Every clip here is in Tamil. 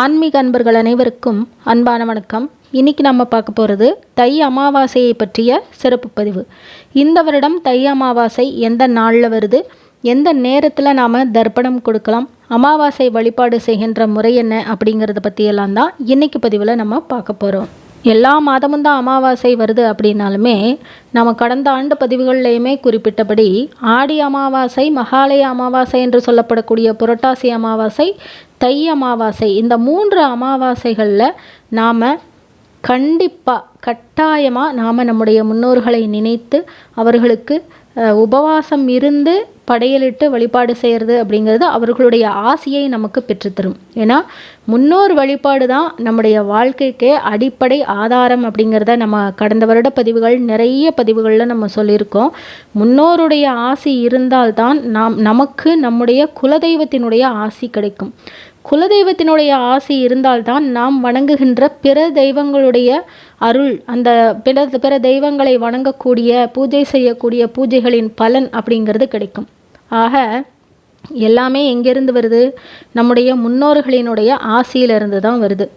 ஆன்மீக அன்பர்கள் அனைவருக்கும் அன்பான வணக்கம். இன்னைக்கு நம்ம பார்க்க போகிறது தை அமாவாசையை பற்றிய சிறப்பு பதிவு. இந்த வருடம் தை அமாவாசை எந்த நாளில் வருது? எந்த நேரத்தில் நாம் தர்ப்பணம் கொடுக்கலாம்? அமாவாசை வழிபாடு செய்கின்ற முறை என்ன அப்படிங்கிறத பற்றியெல்லாம் தான் இன்றைக்கி பதிவில் நம்ம பார்க்க போகிறோம் எல்லா மாதமும் தான் அமாவாசை வருது அப்படின்னாலுமே நம்ம கடந்த ஆண்டு பதிவுகள்லையுமே குறிப்பிட்டபடி ஆடி அமாவாசை மகாலய அமாவாசை என்று சொல்லப்படக்கூடிய புரட்டாசி அமாவாசை தை அமாவாசை இந்த மூன்று அமாவாசைகளில் நாம் கண்டிப்பாக கட்டாயமாக நாம் நம்முடைய முன்னோர்களை நினைத்து அவர்களுக்கு உபவாசம் இருந்து படையலிட்டு வழிபாடு செய்கிறது அப்படிங்கிறது அவர்களுடைய ஆசையை நமக்கு பெற்றுத்தரும். ஏன்னா முன்னோர் வழிபாடு தான் நம்முடைய வாழ்க்கைக்கே அடிப்படை ஆதாரம் அப்படிங்கிறத நம்ம கடந்த வருட பதிவுகள் நிறைய பதிவுகளில் நம்ம சொல்லியிருக்கோம். முன்னோருடைய ஆசி இருந்தால்தான் நாம் நமக்கு நம்முடைய குலதெய்வத்தினுடைய ஆசி கிடைக்கும். குலதெய்வத்தினுடைய ஆசி இருந்தால்தான் நாம் வணங்குகின்ற பிற தெய்வங்களுடைய அருள் அந்த பிற பிற தெய்வங்களை வணங்கக்கூடிய பூஜை செய்யக்கூடிய பூஜைகளின் பலன் அப்படிங்கிறது கிடைக்கும். ஆக எல்லாமே எங்கேருந்து வருது? நம்முடைய முன்னோர்களினுடைய ஆசையிலிருந்து தான் வருது.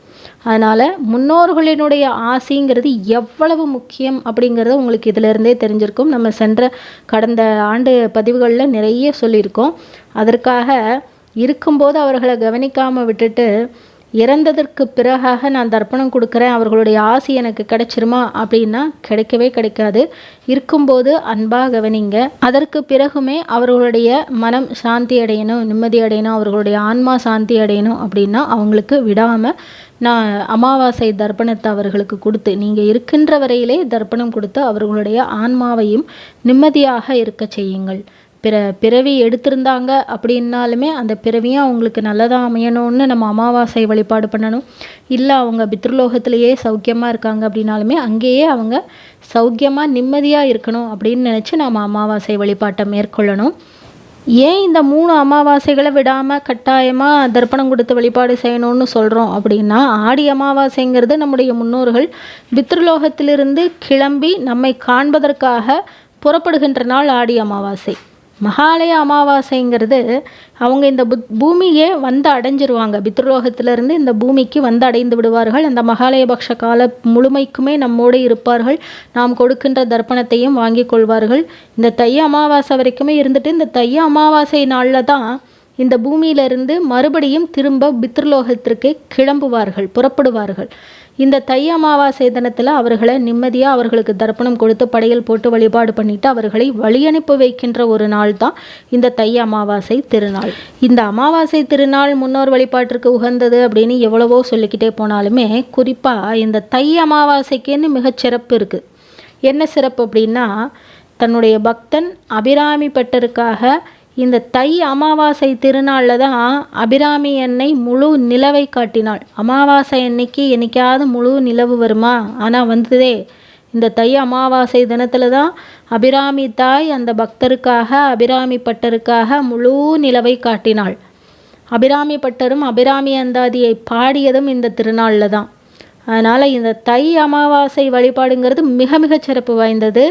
அதனால் முன்னோர்களினுடைய ஆசிங்கிறது எவ்வளவு முக்கியம் அப்படிங்கிறது உங்களுக்கு இதிலிருந்தே தெரிஞ்சிருக்கும். நம்ம சென்ற கடந்த ஆண்டு பதிவுகளில் நிறைய சொல்லியிருக்கோம். அதற்காக இருக்கும்போது அவர்களை கவனிக்காமல் விட்டுட்டு இறந்ததற்கு பிறகாக நான் தர்ப்பணம் கொடுக்குறேன் அவர்களுடைய ஆசி எனக்கு கிடைச்சிருமா அப்படின்னா கிடைக்கவே கிடைக்காது. இருக்கும்போது அன்பாக கவனிங்க. அதற்கு பிறகுமே அவர்களுடைய மனம் சாந்தி அடையணும் நிம்மதி அடையணும் அவர்களுடைய ஆன்மா சாந்தி அடையணும் அப்படின்னா அவங்களுக்கு விடாமல் நான் அமாவாசை தர்ப்பணத்தை அவர்களுக்கு கொடுத்து நீங்கள் இருக்கின்ற வரையிலே தர்ப்பணம் கொடுத்து அவர்களுடைய ஆன்மாவையும் நிம்மதியாக இருக்க செய்யுங்கள். பிற பிறவி எடுத்திருந்தாங்க அப்படின்னாலுமே அந்த பிறவியும் அவங்களுக்கு நல்லதாக அமையணும்னு நம்ம அமாவாசை வழிபாடு பண்ணணும். இல்லை அவங்க பித்ருலோகத்திலேயே சௌக்கியமாக இருக்காங்க அப்படின்னாலுமே அங்கேயே அவங்க சௌக்கியமாக நிம்மதியாக இருக்கணும் அப்படின்னு நினச்சி நாம் அமாவாசை வழிபாட்டை மேற்கொள்ளணும். ஏன் இந்த மூணு அமாவாசைகளை விடாமல் கட்டாயமாக தர்ப்பணம் கொடுத்து வழிபாடு செய்யணும்னு சொல்கிறோம் அப்படின்னா ஆடி அமாவாசைங்கிறது நம்முடைய முன்னோர்கள் பித்ருலோகத்திலிருந்து கிளம்பி நம்மை காண்பதற்காக புறப்படுகின்ற நாள் ஆடி அமாவாசை. மகாலய அமாவாசைங்கிறது அவங்க இந்த புத் பூமியே வந்து அடைஞ்சிருவாங்க. பித்ருலோகத்திலிருந்து இந்த பூமிக்கு வந்து அடைந்து விடுவார்கள். அந்த மகாலயபக்ஷ கால முழுமைக்குமே நம்மோடு இருப்பார்கள். நாம் கொடுக்கின்ற தர்ப்பணத்தையும் வாங்கி கொள்வார்கள். இந்த தைய அமாவாசை வரைக்குமே இருந்துட்டு இந்த தைய அமாவாசை நாளில் தான் இந்த பூமியிலிருந்து மறுபடியும் திரும்ப பித்ருலோகத்திற்கு கிளம்புவார்கள் புறப்படுவார்கள். இந்த தை அமாவாசை தினத்தில் அவர்களை நிம்மதியாக அவர்களுக்கு தர்ப்பணம் கொடுத்து படையல் போட்டு வழிபாடு பண்ணிட்டு அவர்களை வழி அனுப்பி வைக்கின்ற ஒரு நாள் தான் இந்த தை அமாவாசை திருநாள். இந்த அமாவாசை திருநாள் முன்னோர் வழிபாட்டிற்கு உகந்தது அப்படின்னு எவ்வளவோ சொல்லிக்கிட்டே போனாலுமே குறிப்பாக இந்த தை அமாவாசைக்குன்னு மிகச் சிறப்பு இருக்குது என்ன சிறப்பு அப்படின்னா தன்னுடைய பக்தன் அபிராமி பட்டருக்காக இந்த தை அமாவாசை திருநாளில் தான் அபிராமி அன்னை முழு நிலவை காட்டினாள். அமாவாசை அன்னைக்கு என்னைக்காவது முழு நிலவு வருமா? ஆனால் வந்ததே இந்த தை அமாவாசை தினத்தில் தான் அபிராமி தாய் அந்த பக்தருக்காக அபிராமி பட்டருக்காக முழு நிலவை காட்டினாள். அபிராமி பட்டரும் அபிராமி அந்தாதியை பாடியதும் இந்த திருநாளில் தான். அதனால் இந்த தை அமாவாசை வழிபாடுங்கிறது மிக மிக சிறப்பு வாய்ந்தது.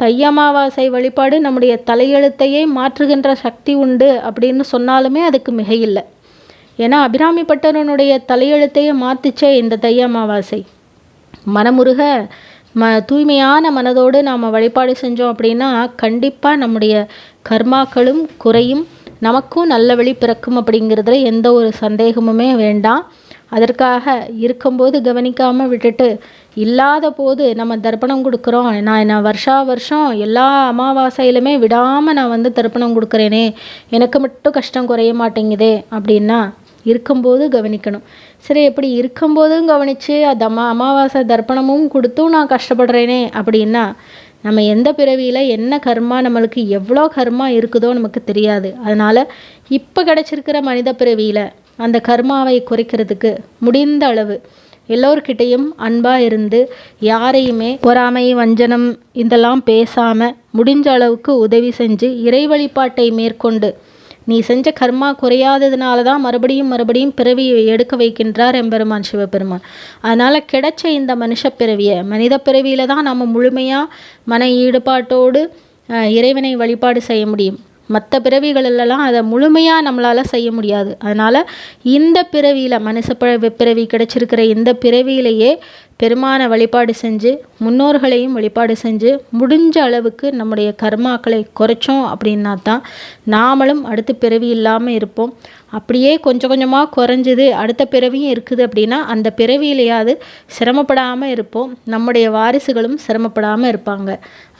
தை அமாவாசை வழிபாடு நம்முடைய தலையெழுத்தையே மாற்றுகின்ற சக்தி உண்டு அப்படின்னு சொன்னாலுமே அதுக்கு மிகையில்லை. ஏன்னா அபிராமி பட்டரனுடைய தலையெழுத்தையே மாற்றிச்சே இந்த தை அமாவாசை மனமுருக ம தூய்மையான மனதோடு நாம் வழிபாடு செஞ்சோம் அப்படின்னா கண்டிப்பாக நம்முடைய கர்மாக்களும் குறையும். நமக்கும் நல்ல வழி பிறக்கும் அப்படிங்கிறதுல எந்த ஒரு சந்தேகமுமே வேண்டாம். அதற்காக இருக்கும்போது கவனிக்காமல் விட்டுட்டு இல்லாத போது நம்ம தர்ப்பணம் கொடுக்குறோம். நான் நான் வருஷா வருஷம் எல்லா அமாவாசையிலுமே விடாமல் நான் வந்து தர்ப்பணம் கொடுக்குறேனே. எனக்கு மட்டும் கஷ்டம் குறைய மாட்டேங்குதே அப்படின்னா இருக்கும்போது கவனிக்கணும். சரி எப்படி இருக்கும்போதும் கவனித்து அது அம்மா அமாவாசை தர்ப்பணமும் கொடுத்தும் நான் கஷ்டப்படுறேனே அப்படின்னா நம்ம எந்த பிறவியில் என்ன கர்மா நம்மளுக்கு எவ்வளோ கர்மா இருக்குதோ நமக்கு தெரியாது. அதனால் இப்போ கிடச்சிருக்கிற மனித பிறவியில் அந்த கர்மாவை குறைக்கிறதுக்கு முடிந்த அளவு எல்லோர்கிட்டையும் அன்பாக இருந்து யாரையுமே பொறாமை வஞ்சனம் இதெல்லாம் பேசாமல் முடிஞ்ச அளவுக்கு உதவி செஞ்சு இறை வழிபாட்டை மேற்கொண்டு நீ செஞ்ச கர்மா குறையாததுனால தான் மறுபடியும் மறுபடியும் பிறவியை எடுக்க வைக்கின்றார் எம்பெருமான் சிவபெருமான். அதனால் கிடைச்ச இந்த மனுஷ பிறவியை மனித பிறவியில் தான் நம்ம முழுமையாக மன ஈடுபாட்டோடு இறைவனை வழிபாடு செய்ய முடியும். மற்ற பிறவிகளெல்லாம் அதை முழுமையாக நம்மளால் செய்ய முடியாது. அதனால் இந்த பிறவியில் மனுஷ பிறவி பிறவி கிடைச்சிருக்கிற இந்த பிறவியிலேயே பெருமானை வழிபாடு செஞ்சு முன்னோர்களையும் வழிபாடு செஞ்சு முடிஞ்ச அளவுக்கு நம்முடைய கர்மாக்களை குறைச்சோம் அப்படின்னா தான் நாமளும் அடுத்து பிறவி இல்லாமல் இருப்போம். அப்படியே கொஞ்சம் கொஞ்சமாக குறைஞ்சிது அடுத்த பிறவியும் இருக்குது அப்படின்னா அந்த பிறவியிலையாவது சிரமப்படாமல் இருப்போம். நம்முடைய வாரிசுகளும் சிரமப்படாமல் இருப்பாங்க.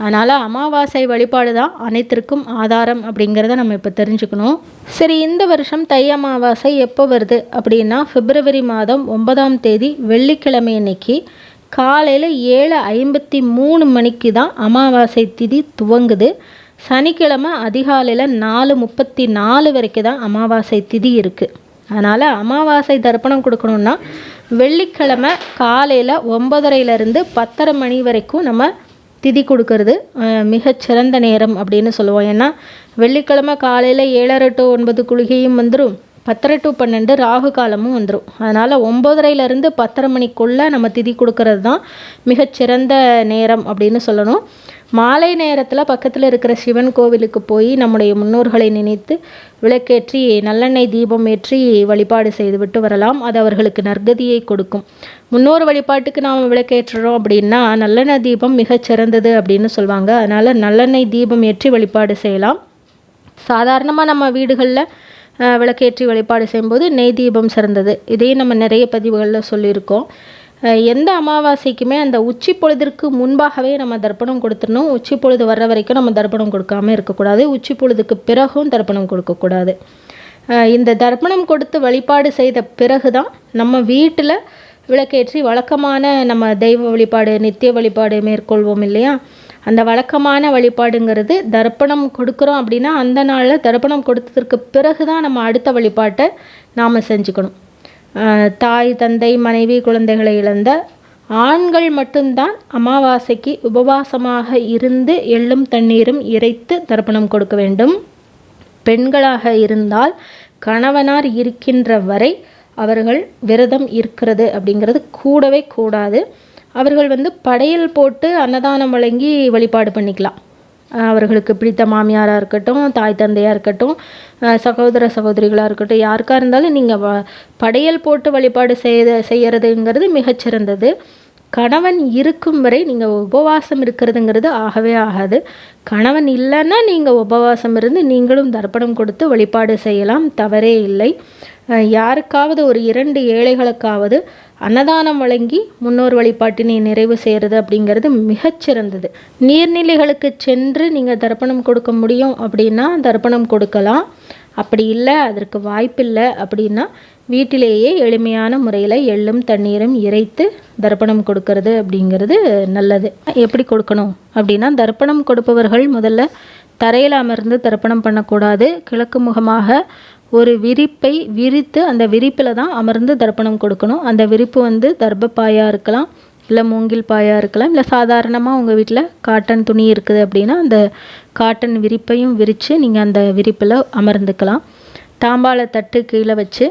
அதனால் அமாவாசை வழிபாடு தான் அனைத்திற்கும் ஆதாரம் அப்படிங்கிறத நம்ம இப்போ தெரிஞ்சுக்கணும். சரி இந்த வருஷம் தை அமாவாசை எப்போ வருது அப்படின்னா பிப்ரவரி மாதம் ஒன்பதாம் தேதி வெள்ளிக்கிழமை அன்னைக்கு காலையில் ஏழு ஐம்பத்தி மூணு மணிக்கு தான் அமாவாசை திதி துவங்குது. சனிக்கிழமை அதிகாலையில் நாலு முப்பத்தி நாலு வரைக்கும் தான் அமாவாசை திதி இருக்குது அதனால் அமாவாசை தர்ப்பணம் கொடுக்கணுன்னா வெள்ளிக்கிழமை காலையில் ஒம்பதரையிலேருந்து பத்தரை மணி வரைக்கும் நம்ம திதி கொடுக்கறது மிகச்சிறந்த நேரம் அப்படின்னு சொல்லுவோம். ஏன்னா வெள்ளிக்கிழமை காலையில் ஏழரை டு ஒன்பது குளிகையும் வந்துடும் பத்தரை டு பன்னெண்டு ராகு காலமும் வந்துடும் அதனால் ஒம்போதரையிலேருந்து பத்தரை மணிக்குள்ளே நம்ம திதி கொடுக்கறது தான் மிகச்சிறந்த நேரம் அப்படின்னு சொல்லணும். மாலை நேரத்தில் பக்கத்தில் இருக்கிற சிவன் கோவிலுக்கு போய் நம்முடைய முன்னோர்களை நினைத்து விளக்கேற்றி நல்லெண்ணெய் தீபம் ஏற்றி வழிபாடு செய்துவிட்டு வரலாம். அது அவர்களுக்கு நற்கதியை கொடுக்கும். முன்னோர் வழிபாட்டுக்கு நாம் விளக்கேற்றுறோம் அப்படின்னா நல்லெண்ணெய் தீபம் மிகச்சிறந்தது அப்படின்னு சொல்லுவாங்க அதனால் நல்லெண்ணெய் தீபம் ஏற்றி வழிபாடு செய்யலாம். சாதாரணமாக நம்ம வீடுகளில் விளக்கேற்றி வழிபாடு செய்யும்போது நெய் தீபம் சிறந்தது. இதையும் நம்ம நிறைய பதிவுகளில் சொல்லியிருக்கோம். எந்த அமாவாசைக்குமே அந்த உச்சி பொழுதிற்கு முன்பாகவே நம்ம தர்ப்பணம் கொடுத்துடணும். உச்சி பொழுது வர்ற வரைக்கும் நம்ம தர்ப்பணம் கொடுக்காமல் இருக்கக்கூடாது. உச்சி பொழுதுக்கு பிறகும் தர்ப்பணம் கொடுக்கக்கூடாது. இந்த தர்ப்பணம் கொடுத்து வழிபாடு செய்த பிறகு தான் நம்ம வீட்டில் விளக்கேற்றி வழக்கமான நம்ம தெய்வ வழிபாடு நித்திய வழிபாடு மேற்கொள்வோம் இல்லையா? அந்த வழக்கமான வழிபாடுங்கிறது தர்ப்பணம் கொடுக்குறோம் அப்படின்னா அந்த நாளில் தர்ப்பணம் கொடுத்ததற்கு பிறகு தான் நம்ம அடுத்த வழிபாட்டை நாம் செஞ்சுக்கணும். தாய் தந்தை மனைவி குழந்தைகளை இழந்த ஆண்கள் மட்டும்தான் அமாவாசைக்கு உபவாசமாக இருந்து எள்ளும் தண்ணீரும் இறைத்து தர்ப்பணம் கொடுக்க வேண்டும். பெண்களாக இருந்தால் கணவனார் இருக்கின்ற வரை அவர்கள் விரதம் இருக்கிறது அப்படிங்கிறது கூடவே கூடாது. அவர்கள் வந்து படையல் போட்டு அன்னதானம் வழங்கி வழிபாடு பண்ணிக்கலாம். அவர்களுக்கு பிடித்த மாமியாராக இருக்கட்டும் தாய் தந்தையாக இருக்கட்டும் சகோதர சகோதரிகளாக இருக்கட்டும் யாருக்காக இருந்தாலும் நீங்கள் வ படையல் போட்டு வழிபாடு செய்ய செய்கிறதுங்கிறது மிகச்சிறந்தது. கணவன் இருக்கும் வரை நீங்கள் உபவாசம் இருக்கிறதுங்கிறது ஆகவே ஆகாது. கணவன் இல்லைன்னா நீங்கள் உபவாசம் இருந்து நீங்களும் தர்ப்பணம் கொடுத்து வழிபாடு செய்யலாம் தவறே இல்லை. யாருக்காவது ஒரு இரண்டு ஏழைகளுக்காவது அன்னதானம் வழங்கி முன்னோர் வழிபாட்டினை நிறைவு செய்கிறது அப்படிங்கிறது மிகச்சிறந்தது. நீர்நிலைகளுக்கு சென்று நீங்கள் தர்ப்பணம் கொடுக்க முடியும் அப்படின்னா தர்ப்பணம் கொடுக்கலாம். அப்படி இல்லை அதற்கு வாய்ப்பில்லை அப்படின்னா வீட்டிலேயே எளிமையான முறையில் எள்ளும் தண்ணீரும் இறைத்து தர்ப்பணம் கொடுக்கறது அப்படிங்கிறது நல்லது. எப்படி கொடுக்கணும் அப்படின்னா தர்ப்பணம் கொடுப்பவர்கள் முதல்ல தரையில் அமர்ந்து தர்ப்பணம் பண்ணக்கூடாது. கிழக்கு முகமாக ஒரு விரிப்பை விரித்து அந்த விரிப்பில் தான் அமர்ந்து தர்ப்பணம் கொடுக்கணும். அந்த விரிப்பு வந்து தர்ப்பப்பாயாக இருக்கலாம் இல்லை மூங்கில் பாயாக இருக்கலாம் இல்லை சாதாரணமாக உங்கள் வீட்டில் காட்டன் துணி இருக்குது அப்படின்னா அந்த காட்டன் விரிப்பையும் விரித்து நீங்கள் அந்த விரிப்பில் அமர்ந்துக்கலாம். தாம்பாள தட்டு கீழே வச்சு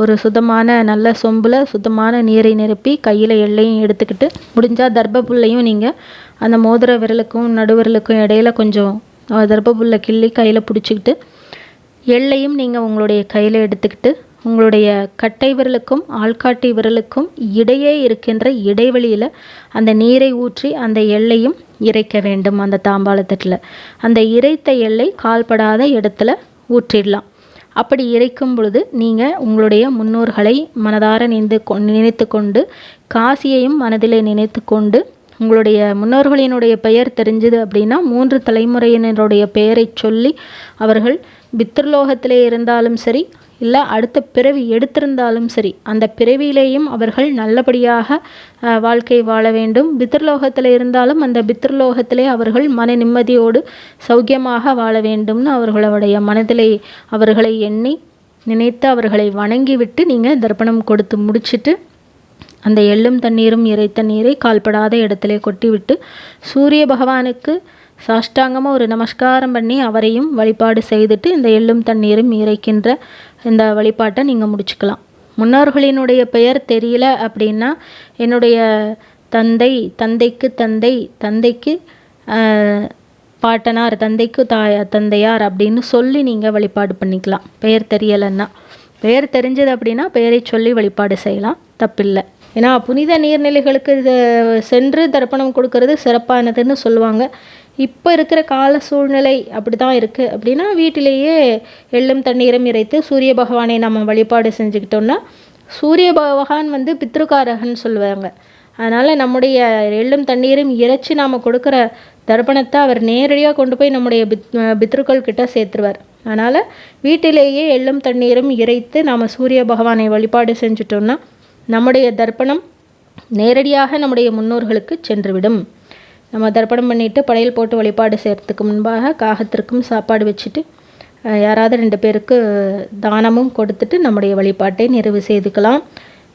ஒரு சுத்தமான நல்ல சொம்பில் சுத்தமான நீரை நிரப்பி கையில் எல்லையும் எடுத்துக்கிட்டு முடிஞ்சால் தர்ப்பப்புல்லையும் நீங்கள் அந்த மோதிர விரலுக்கும் நடுவிரலுக்கும் இடையில கொஞ்சம் தர்ப்பப்புல்லை கிள்ளி கையில் பிடிச்சிக்கிட்டு எள்ளையும் நீங்கள் உங்களுடைய கையில் எடுத்துக்கிட்டு உங்களுடைய கட்டை விரலுக்கும் ஆள்காட்டி விரலுக்கும் இடையே இருக்கின்ற இடைவெளியில் அந்த நீரை ஊற்றி அந்த எல்லையும் இறைக்க வேண்டும் அந்த தாம்பாளத்தட்டில். அந்த இறைத்த எல்லை கால்படாத இடத்துல ஊற்றிடலாம். அப்படி இறைக்கும் பொழுது நீங்கள் உங்களுடைய முன்னோர்களை மனதார நினைந்து நினைத்து கொண்டு காசியையும் மனதிலே நினைத்து கொண்டு உங்களுடைய முன்னோர்களினுடைய பெயர் தெரிஞ்சுது அப்படின்னா மூன்று தலைமுறையினருடைய பெயரை சொல்லி அவர்கள் பித்ருலோகத்திலே இருந்தாலும் சரி இல்லை அடுத்த பிறவி எடுத்திருந்தாலும் சரி அந்த பிறவியிலேயும் அவர்கள் நல்லபடியாக வாழ்க்கை வாழ வேண்டும். பித்ருலோகத்தில் இருந்தாலும் அந்த பித்ருலோகத்திலே அவர்கள் மன நிம்மதியோடு சௌக்கியமாக வாழ வேண்டும்னு அவர்களுடைய மனதிலே அவர்களை எண்ணி நினைத்து அவர்களை வணங்கிவிட்டு நீங்கள் தர்ப்பணம் கொடுத்து முடிச்சுட்டு அந்த எள்ளும் தண்ணீரும் இறைத்த நீரை கால்படாத இடத்திலே கொட்டிவிட்டு சூரிய பகவானுக்கு சாஷ்டாங்கமாக ஒரு நமஸ்காரம் பண்ணி அவரையும் வழிபாடு செய்துட்டு இந்த எள்ளும் தண்ணீரும் இறைக்கின்ற இந்த வழிபாட்டை நீங்கள் முடிச்சுக்கலாம். முன்னோர்களினுடைய பெயர் தெரியல அப்படின்னா என்னுடைய தந்தை தந்தைக்கு தந்தை தந்தைக்கு பாட்டனார் தந்தைக்கு தாய தந்தையார் அப்படின்னு சொல்லி நீங்கள் வழிபாடு பண்ணிக்கலாம். பெயர் தெரியலைன்னா. பெயர் தெரிஞ்சது அப்படின்னா பெயரை சொல்லி வழிபாடு செய்யலாம். தப்பில்லை. ஏன்னா புனித நீர்நிலைகளுக்கு இது சென்று தர்ப்பணம் கொடுக்கறது சிறப்பானதுன்னு சொல்லுவாங்க. இப்போ இருக்கிற கால சூழ்நிலை அப்படி தான் இருக்குது அப்படின்னா வீட்டிலேயே எள்ளும் தண்ணீரும் இறைத்து சூரிய பகவானை நம்ம வழிபாடு செஞ்சுக்கிட்டோம்னா சூரிய பகவான் வந்து பித்ருக்காரகன் சொல்லுவாங்க. அதனால் நம்முடைய எள்ளும் தண்ணீரும் இறைச்சி நாம் கொடுக்குற தர்ப்பணத்தை அவர் நேரடியாக கொண்டு போய் நம்முடைய பித் பித்ருக்கள் கிட்ட சேர்த்துருவார். அதனால் வீட்டிலேயே எள்ளும் தண்ணீரும் இறைத்து நாம் சூரிய பகவானை வழிபாடு செஞ்சுட்டோம்னா நம்முடைய தர்ப்பணம் நேரடியாக நம்முடைய முன்னோர்களுக்கு சென்றுவிடும். நம்ம தர்ப்பணம் பண்ணிவிட்டு படையல் போட்டு வழிபாடு செய்கிறதுக்கு முன்பாக காகத்திற்கும் சாப்பாடு வச்சுட்டு யாராவது ரெண்டு பேருக்கு தானமும் கொடுத்துட்டு நம்முடைய வழிபாட்டை நிறைவு செய்துக்கலாம்.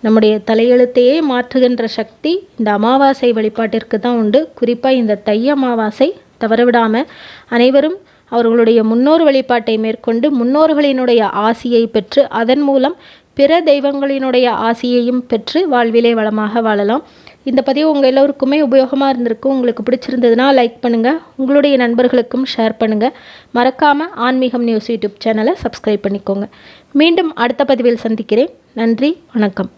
நம்முடைய தலையெழுத்தையே மாற்றுகின்ற சக்தி இந்த அமாவாசை வழிபாட்டிற்கு தான் உண்டு. குறிப்பாக இந்த தை அமாவாசை தவறவிடாமல் அனைவரும் அவர்களுடைய முன்னோர் வழிபாட்டை மேற்கொண்டு முன்னோர்களினுடைய ஆசியை பெற்று அதன் மூலம் பிற தெய்வங்களினுடைய ஆசியையும் பெற்று வாழ்விலே வளமாக வாழலாம். இந்த பதிவு உங்கள் எல்லோருக்குமே உபயோகமாக இருந்திருக்கும் உங்களுக்கு பிடிச்சிருந்ததுன்னா லைக் பண்ணுங்கள் உங்களுடைய நண்பர்களுக்கும் ஷேர் பண்ணுங்கள் மறக்காமல் ஆன்மீகம் நியூஸ் யூடியூப் சேனலை சப்ஸ்கிரைப் பண்ணிக்கோங்க. மீண்டும் அடுத்த பதிவில் சந்திக்கிறேன். நன்றி வணக்கம்.